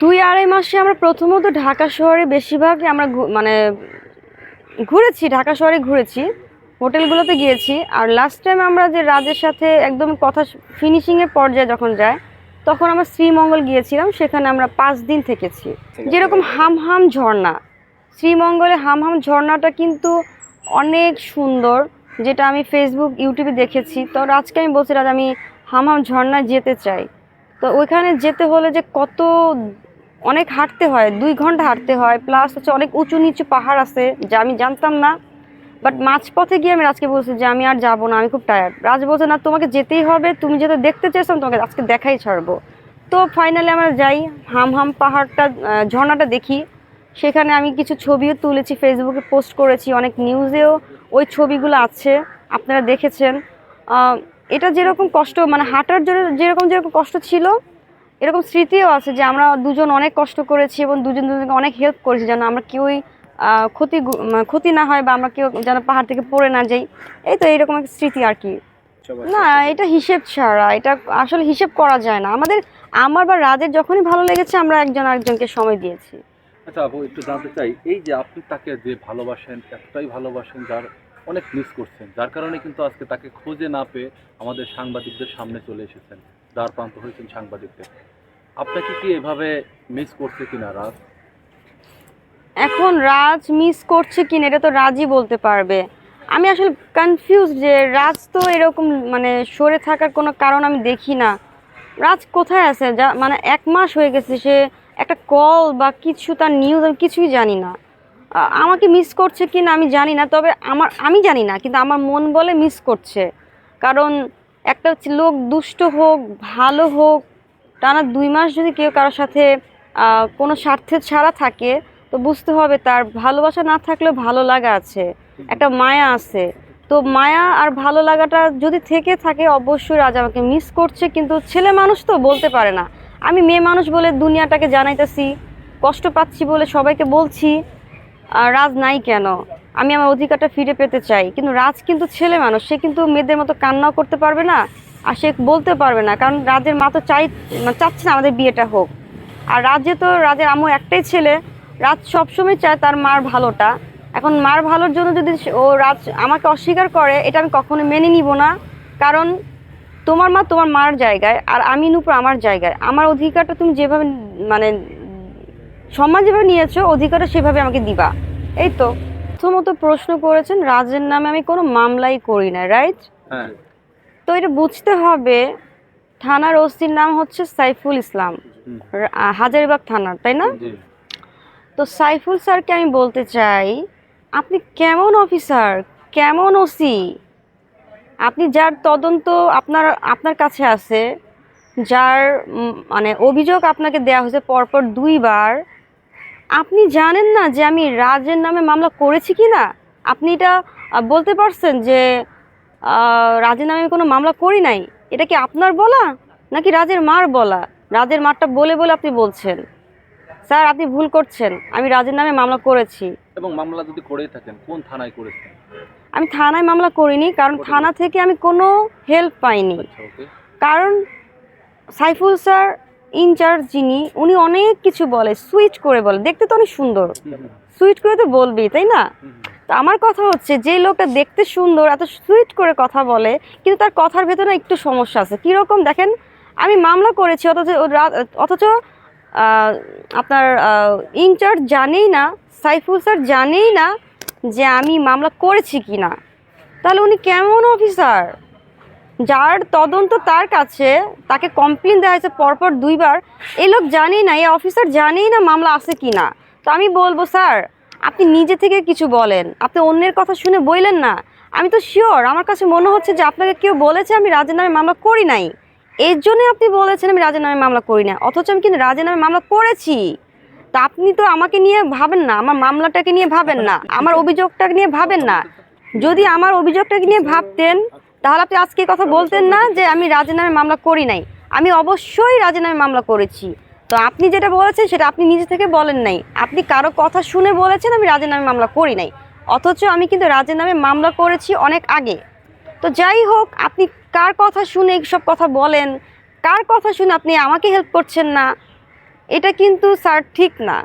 দুই আড়াই মাসে আমরা প্রথমত ঢাকা শহরে বেশিরভাগই আমরা মানে ঘুরেছি ঢাকা শহরে ঘুরেছি হোটেলগুলোতে গিয়েছি। আর লাস্ট টাইম আমরা যে রাজের সাথে একদম কথা ফিনিশিংয়ের পর্যায়ে যখন যায় তখন আমরা শ্রীমঙ্গল গিয়েছিলাম সেখানে আমরা পাঁচ দিন থেকেছি। যেরকম হাম হাম ঝর্ণা শ্রীমঙ্গলে হাম হাম ঝর্ণাটা কিন্তু অনেক সুন্দর যেটা আমি ফেসবুক ইউটিউবে দেখেছি। তো আজকে আমি বলছি রাজ আমি হাম হাম ঝর্ণায় যেতে চাই। তো ওইখানে যেতে হলে যে কত অনেক হাঁটতে হয়, দুই ঘণ্টা হাঁটতে হয় প্লাস হচ্ছে অনেক উঁচু নিচু পাহাড় আছে, যা আমি জানতাম না। বাট মাঝপথে গিয়ে আমি রাজকে বলছি যে, আমি আর যাব না, আমি খুব টায়ার্ড রাজ বলছে, না, তোমাকে যেতেই হবে, তুমি যেটা দেখতে চেয়েছো তোমাকে আজকে দেখাই ছাড়বো। তো ফাইনালি আমরা যাই হাম হাম পাহাড়টা ঝর্ণাটা দেখি। সেখানে আমি কিছু ছবিও তুলেছি, ফেসবুকে পোস্ট করেছি, অনেক নিউজেও ওই ছবিগুলো আছে, আপনারা দেখেছেন। এটা যেরকম কষ্ট মানে হাঁটার জন্য যেরকম যেরকম কষ্ট ছিল এরকম স্মৃতিও আছে যে আমরা দুজন অনেক কষ্ট করেছি এবং দুজন দুজনকে অনেক হেল্প করেছি যেন আমরা কেউই ক্ষতি ক্ষতি না হয় বা আমরা কেউ যেন পাহাড় থেকে পড়ে না যাই। এই তো এইরকম একটা স্মৃতি আর কি। না এটা হিসেব ছাড়া এটা আসলে হিসেব করা যায় না। আমাদের আমার বা রাজের যখনই ভালো লেগেছে আমরা একজন আরেকজনকে সময় দিয়েছি। আচ্ছা আপু একটু জানতে চাই এই যে আপনি তাকে যে ভালোবাসেন এতটাই ভালোবাসেন যার অনেক মিস করছেন, যার কারণে কিন্তু আজকে তাকে খুঁজে না পেয়ে আমাদের সাংবাদিকদের সামনে চলে এসেছেন, দ্বার প্রান্ত হয়েছেন সাংবাদিকদের। আপনাকে কি এভাবে মিস করছে কিনা রাজ? এখন রাজ মিস করছে কিনা, এটা তো রাজই বলতে পারবে। আমি আসলে কনফিউজ যে রাজ তো এরকম মানে সরে থাকার কোনো কারণ আমি দেখি না। রাজ কোথায় আছে? যা মানে এক মাস হয়ে গেছে, সে একটা কল বা কিছু তার নিউজ আমি কিছুই জানি না। আমাকে মিস করছে কি না আমি জানি না, তবে আমার, আমি জানি না, কিন্তু আমার মন বলে মিস করছে। কারণ একটা হচ্ছে লোক দুষ্ট হোক, ভালো হোক, টানা দুই মাস যদি কেউ কারোর সাথে কোনো স্বার্থে ছাড়া থাকে, তো বুঝতে হবে তার ভালোবাসা না থাকলেও ভালো লাগা আছে, একটা মায়া আছে। তো মায়া আর ভালো লাগাটা যদি থেকে থাকে, অবশ্যই রাজা আমাকে মিস করছে, কিন্তু ছেলে মানুষ তো বলতে পারে না। আমি মেয়ে মানুষ বলে দুনিয়াটাকে জানাইতেছি, কষ্ট পাচ্ছি বলে সবাইকে বলছি রাজ নাই কেন? আমি আমার অধিকারটা ফিরে পেতে চাই। কিন্তু রাজ কিন্তু ছেলে মানুষ, সে কিন্তু মেয়েদের মতো কান্নাও করতে পারবে না, আর সে বলতে পারবে না। কারণ রাজের মা তো চাই মানে চাচ্ছে না আমাদের বিয়েটা হোক। আর রাজে তো, রাজের আমু একটাই ছেলে। রাজ সবসময় চায় তার মার ভালোটা। এখন মার ভালোর জন্য যদি ও রাজ আমাকে অস্বীকার করে, এটা আমি কখনো মেনে নিব না। কারণ তোমার মা তোমার মার জায়গায়, আর আমি নুপুর আমার জায়গায়। আমার অধিকারটা তুমি যেভাবে মানে সম্মান যেভাবে নিয়েছো অধিকারটা সেভাবে আমাকে দিবা। এই তো। প্রথমত প্রশ্ন করেছেন রাজের নামে আমি কোনো মামলাই করি না রাইট হ্যাঁ। তো এটা বুঝতে হবে থানার ওসির নাম হচ্ছে সাইফুল ইসলাম। হাজারীবাগ থানার তাই না? তো সাইফুল স্যারকে আমি বলতে চাই আপনি কেমন অফিসার? কেমন ওসি? আপনি যার তদন্ত আপনার আপনার কাছে আছে যার মানে অভিযোগ আপনাকে দেওয়া হয়েছে পরপর দুইবার আপনি জানেন না যে আমি রাজের নামে মামলা করেছি কি না? আপনি এটা বলতে পারছেন যে রাজের নামে আমি কোনো মামলা করি নাই? এটা কি আপনার বলা? নাকি রাজের মার বলা? রাজের মারটা বলে বলে আপনি বলছেন। স্যার আপনি ভুল করছেন। আমি রাজের নামে মামলা করেছি। এবং মামলা যদি করেই থাকেন কোন থানায় করেছেন? আমি থানায় মামলা করিনি কারণ থানা থেকে আমি কোনো হেল্প পাইনি। আচ্ছা কারণ সাইফুল স্যার ইনচার্জ যিনি, উনি অনেক কিছু বলে, সুইট করে বলে। দেখতে তো অনেক সুন্দর। সুইট করে তো বলবেই, তাই না? তো আমার কথা হচ্ছে, যে লোকটা দেখতে সুন্দর, এত সুইট করে কথা বলে, কিন্তু তার কথার ভেতরে একটু সমস্যা আছে। কীরকম, দেখেন, আমি মামলা করেছি, অথচ অথচ আপনার ইনচার্জ জানেই না, সাইফুল স্যার জানেই না যে আমি মামলা করেছি কি না তাহলে উনি কেমন অফিসার? যার তদন্ত তার কাছে, তাকে কমপ্লেন দেওয়া হয়েছে পরপর দুইবার। এই লোক জানেই না এই অফিসার জানেই না মামলা আছে কি না তো আমি বলব, স্যার, আপনি নিজে থেকে কিছু বলেন। আপনি অন্যের কথা শুনে বললেন না। আমি তো শিওর আমার কাছে মনে হচ্ছে যে আপনাকে কেউ বলেছে আমি রাজের নামে মামলা করি নাই। এর জন্য আপনি বলেছেন আমি রাজের নামে মামলা করি না। অথচ আমি কিন্তু রাজের নামে মামলা করেছি। তা আপনি তো আমাকে নিয়ে ভাবেন না, আমার মামলাটাকে নিয়ে ভাবেন না, আমার অভিযোগটাকে নিয়ে ভাবেন না। যদি আমার অভিযোগটাকে নিয়ে ভাবতেন তাহলে আপনি আজকে কথা বলতেন না যে আমি রাজের নামে মামলা করি নাই। আমি অবশ্যই রাজের নামে মামলা করেছি। তো আপনি যেটা বলেছেন সেটা আপনি নিজে থেকে বলেন নাই। আপনি কারও কথা শুনে বলেছেন আমি রাজের নামে মামলা করি নাই। অথচ আমি কিন্তু রাজের নামে মামলা করেছি অনেক আগে। তো যাই হোক, আপনি কার কথা শুনে সব কথা বলেন? কার কথা শুনে আপনি আমাকে হেল্প করছেন না? এটা কিন্তু স্যার ঠিক না।